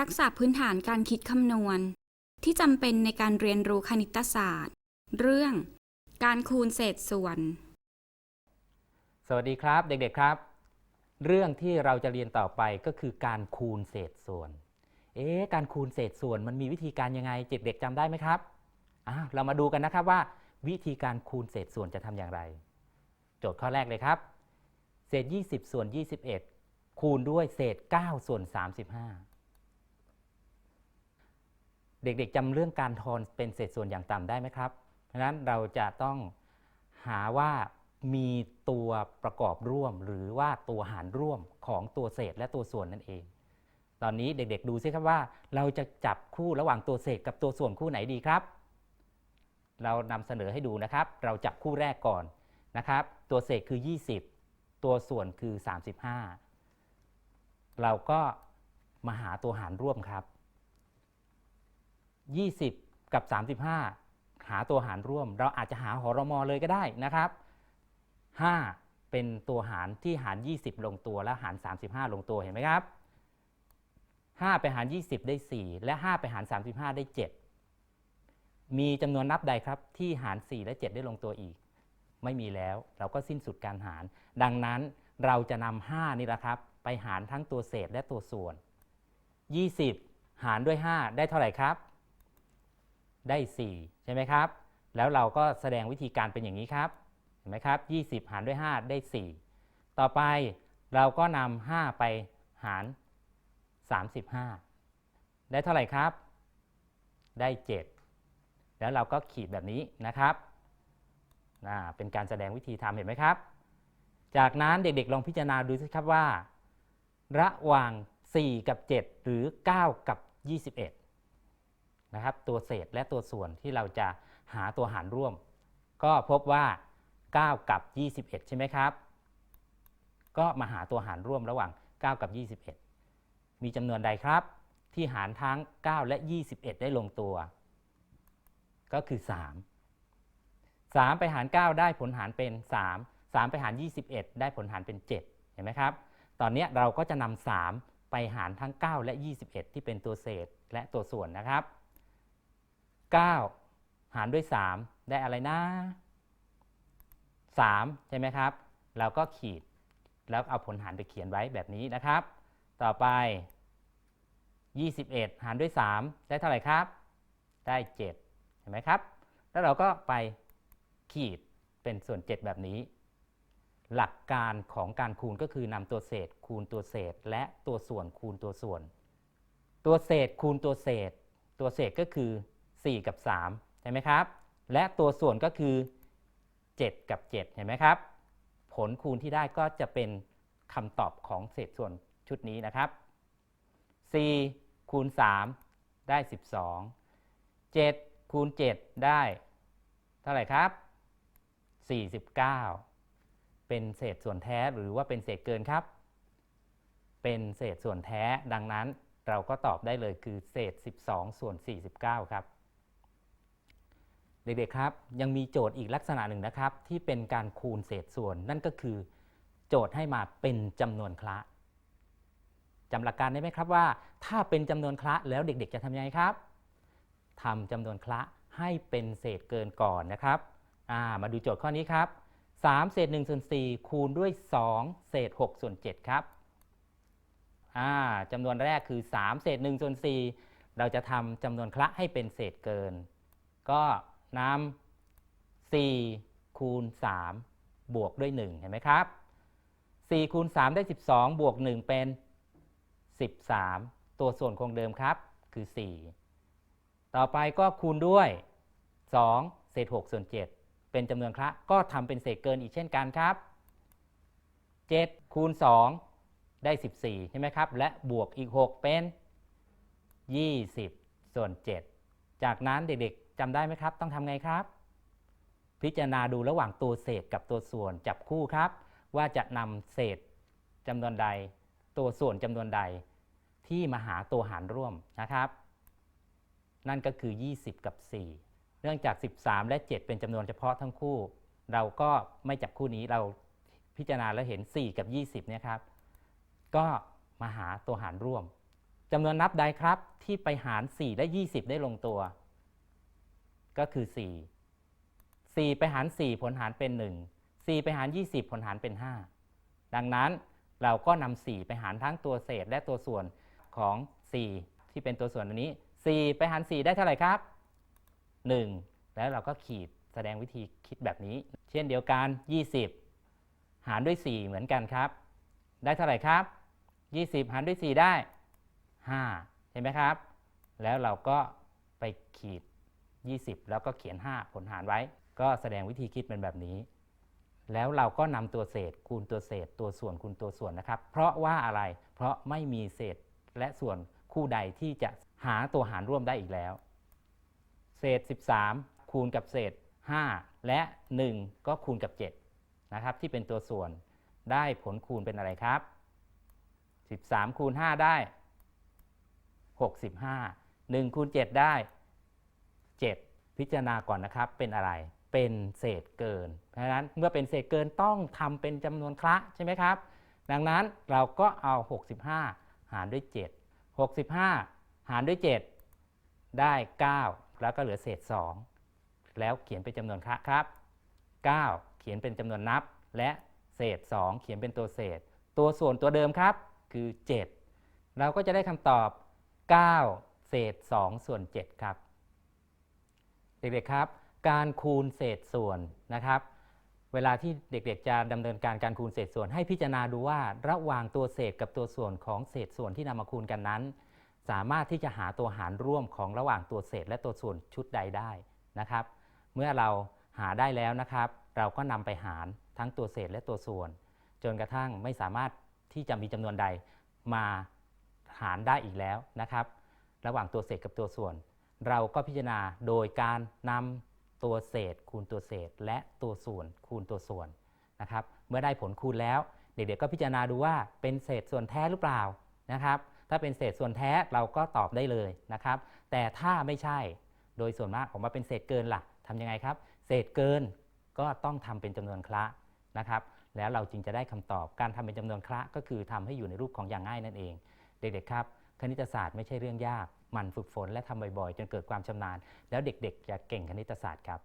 ทักษะพื้นฐานการคิดคำนวณ ที่จำเป็นในการเรียนรู้คณิตศาสตร์ เรื่อง การคูณเศษส่วน สวัสดีครับเด็กๆครับ เรื่องที่เราจะเรียนต่อไปก็คือการคูณเศษส่วน เอ๊ะการคูณเศษส่วนมันมีวิธีการยังไงเด็กๆจำได้ไหมครับอะเรามาดูกันนะครับว่า วิธีการคูณเศษส่วนจะทำอย่างไร โจทย์ข้อแรกเลยครับ เศษ 20 ส่วน 21 คูณด้วยเศษ 9 ส่วน 35 เด็กๆจำเรื่องการทอนเป็นเศษส่วนอย่างต่ำได้ไหมครับ เพราะฉะนั้นเราจะต้องหาว่ามีตัวประกอบร่วม หรือว่าตัวหารร่วมของตัวเศษและตัวส่วนนั่นเอง ตอนนี้เด็กๆดูซิครับว่า เราจะจับคู่ระหว่างตัวเศษกับตัวส่วนคู่ไหนดีครับ เรานำเสนอให้ดูนะครับ เราจับคู่แรกก่อนนะครับ ตัวเศษคือ 20 ตัวส่วนคือ 35 เราก็มาหาตัวหารร่วมครับ 20 กับ 35 หาตัวหารร่วม เราอาจจะหาหรมอเลยก็ได้นะครับ 5 เป็นตัวหารที่หาร 20 ลงตัวและหาร 35 ลงตัวเห็นไหมครับ 5 ไปหาร 20 ได้ 4 และ 5 ไปหาร 35 ได้ 7 มีจำนวนนับใดครับที่หาร 4 และ 7 ได้ลงตัวอีก ไม่มีแล้วเราก็สิ้นสุดการหาร ดังนั้นเราจะนำ5นี่แหละครับ ไปหารทั้งตัวเศษและตัวส่วน 20 หารด้วย 5 ได้เท่าไหร่ครับ ได้ 4 ใช่ไหมครับ แล้วเราก็แสดงวิธีการเป็นอย่างนี้ครับ เห็นไหมครับ 20 หารด้วย 5 ได้ 4 ต่อไปเราก็นำ5ไปหาร 35 ได้เท่าไหร่ครับ ได้ 7 แล้วเราก็ขีดแบบนี้นะครับเป็นการแสดงวิธีทำเห็นไหมครับ จากนั้นเด็กๆ ลองพิจารณาดูสิครับว่า ระหว่าง 4 กับ 7 หรือ 9 กับ 21 นะครับ ตัวเศษและตัวส่วนที่เราจะหาตัวหารร่วม ก็พบว่า 9 กับ 21 ใช่ไหมครับ ก็มาหาตัวหารร่วมระหว่าง 9 กับ 21 มีจำนวนใดครับ ที่หารทั้ง 9 และ 21 ได้ลงตัว ก็คือ 3 3 ไปหาร 9 ได้ผลหารเป็น 3 3 ไปหาร 21 ได้ผลหารเป็น 7 เห็นไหมครับ ตอนนี้เราก็จะนำ3ไปหารทั้ง 9 และ 21 ที่เป็นตัวเศษและตัวส่วนนะครับ 9 หารด้วย 3 ได้อะไรนะ 3 ใช่ไหมครับ เราก็ขีดแล้วเอาผลหารไปเขียนไว้แบบนี้นะครับ ต่อไป 21 หารด้วย 3 ได้เท่าไหร่ครับ ได้ 7 เห็นไหมครับ แล้วเราก็ไปขีดเป็นส่วน 7 แบบนี้ หลักการของการคูณก็คือนำตัวเศษ คูณตัวเศษ และตัวส่วนคูณตัวส่วน ตัวเศษคูณตัวเศษ ตัวเศษก็คือ 4 กับ3ใช่ไหมครับ และตัวส่วนก็คือ 7 กับ 7 เห็นไหมครับ ผลคูณที่ได้ก็จะเป็นคำตอบของเศษส่วนชุดนี้นะครับ 4 คูณ 3 ได้ 12 7 คูณ 7 ได้ เท่าไหร่ครับ 49 เป็นเศษส่วนแท้หรือว่าเป็นเศษเกินครับ เป็นเศษส่วนแท้ดังนั้นเราก็ตอบได้เลยคือเศษ 12 ส่วน 49 ครับ เด็กๆครับ ยังมีโจทย์อีกลักษณะหนึ่งนะครับ ที่เป็นการคูณเศษส่วน นั่นก็คือ โจทย์ให้มาเป็นจำนวนคละจำหลักการได้ไหมครับว่า ถ้าเป็นจำนวนคละแล้วเด็ก ๆ จะทำยังไงครับทำจำนวนคละให้เป็นเศษเกินก่อนนะครับามาดูโจทย์ข้อนี้ครับ3เศษ1ส่วน4คูณด้วย 2 เศษ6ส่วน7ครับจำนวนแรกคือ 3 เศษ1ส่วน4เราจะทำจำนวนคละให้เป็นเศษเกิน ก็ นำ4คูณ3บวกด้วย 1 เห็นไหมครับ4คูณ3ได้ 12 บวก 1 เป็น 13 ตัวส่วนคงเดิมครับคือ 4 ต่อไปก็คูณด้วย 2 เศษ6ส่วน 7 เป็นจำนวนคละก็ทำเป็นเศษเกินอีกเช่นกันครับ 7 คูณ 2 ได้ 14 ใช่ไหมครับ และบวกอีก 6 เป็น 20 ส่วน 7 จากนั้นเด็กๆ จำได้ไหมครับ ต้องทำไงครับ พิจารณาดูระหว่างตัวเศษกับตัวส่วนจับคู่ครับ ว่าจะนำเศษจำนวนใด ตัวส่วนจำนวนใด ที่มาหาตัวหารร่วมนะครับ นั่นก็คือ 20 กับ 4 เนื่องจาก 13 และ 7 เป็นจำนวนเฉพาะทั้งคู่ เราก็ไม่จับคู่นี้เราพิจารณาแล้วเห็น 4 กับ 20เนี่ยครับ ก็มาหาตัวหารร่วมจำนวนนับใดครับที่ไปหาร 4 และ 20 ได้ลงตัว ก็คือ 4 4 ไปหาร 4 ผลหารเป็น 1 4 ไปหาร 20 ผลหารเป็น 5 ดังนั้นเราก็นำ4ไปหารทั้งตัวเศษและตัวส่วนของ 4 ที่เป็นตัวส่วนอันนี้ 4 ไปหาร 4 ได้เท่าไหร่ครับ 1 แล้วเราก็ขีดแสดงวิธีคิดแบบนี้ เช่นเดียวกัน 20 หารด้วย 4 เหมือนกันครับ ได้เท่าไหร่ครับ 20 หารด้วย 4 ได้ 5 เห็นไหมครับ แล้วเราก็ไปขีด 20 แล้วก็เขียน 5 ผลหารไว้ ก็แสดงวิธีคิดเป็นแบบนี้ แล้วเราก็นำตัวเศษคูณตัวเศษ ตัวส่วนคูณตัวส่วนนะครับ เพราะว่าอะไรเพราะไม่มีเศษและส่วนคู่ใดที่จะหาตัวหารร่วมได้อีกแล้ว เศษ 13 คูณกับเศษ 5 และ 1 ก็คูณกับ7นะครับที่เป็นตัวส่วนได้ผลคูณเป็นอะไรครับ 13 คูณ 5 ได้ 65 1คูณ7ได้ 7 พิจารณาก่อนนะครับเป็นอะไรเป็นเศษเกิน เพราะฉะนั้นเมื่อเป็นเศษเกินต้องทำเป็นจำนวนคละใช่ไหมครับ ดังนั้นเราก็เอา 65 หารด้วย 7 65 หารด้วย 7 ได้ 9 แล้วก็เหลือเศษ 2 แล้วเขียนเป็นจำนวนคละครับ 9 เขียนเป็นจำนวนนับ และเศษ 2 เขียนเป็นตัวเศษ ตัวส่วนตัวเดิมครับคือ 7 เราก็จะได้คำตอบ 9 เศษ 2 ส่วน 7 ครับ เด็กๆครับ การคูณเศษส่วนนะครับ เวลาที่เด็กๆจะดำเนินการการคูณเศษส่วน ให้พิจารณาดูว่าระหว่างตัวเศษกับตัวส่วนของเศษส่วนที่นำมาคูณกันนั้น สามารถที่จะหาตัวหารร่วมของระหว่างตัวเศษและตัวส่วนชุดใดได้นะครับ เมื่อเราหาได้แล้วนะครับ เราก็นำไปหารทั้งตัวเศษและตัวส่วน จนกระทั่งไม่สามารถที่จะมีจำนวนใดมาหารได้อีกแล้วนะครับ ระหว่างตัวเศษกับตัวส่วน เราก็พิจารณาโดยการนำตัวเศษ คูณตัวเศษ และตัวส่วนคูณตัวส่วนนะครับ เมื่อได้ผลคูณแล้วเด็กๆก็พิจารณาดูว่าเป็นเศษส่วนแท้หรือเปล่านะครับ ถ้าเป็นเศษส่วนแท้เราก็ตอบได้เลยนะครับ แต่ถ้าไม่ใช่โดยส่วนมากออกมาเป็นเศษเกินล่ะทำยังไงครับ เศษเกินก็ต้องทำเป็นจำนวนคละนะครับ แล้วเราจึงจะได้คำตอบการทำเป็นจำนวนคละก็คือทำให้อยู่ในรูปของอย่างง่ายนั่นเอง เด็กๆครับ คณิตศาสตร์ไม่ใช่เรื่องยาก มันฝึกฝนและทำบ่อยๆ จนเกิดความชำนาญ แล้วเด็กๆ จะเก่งคณิตศาสตร์ครับ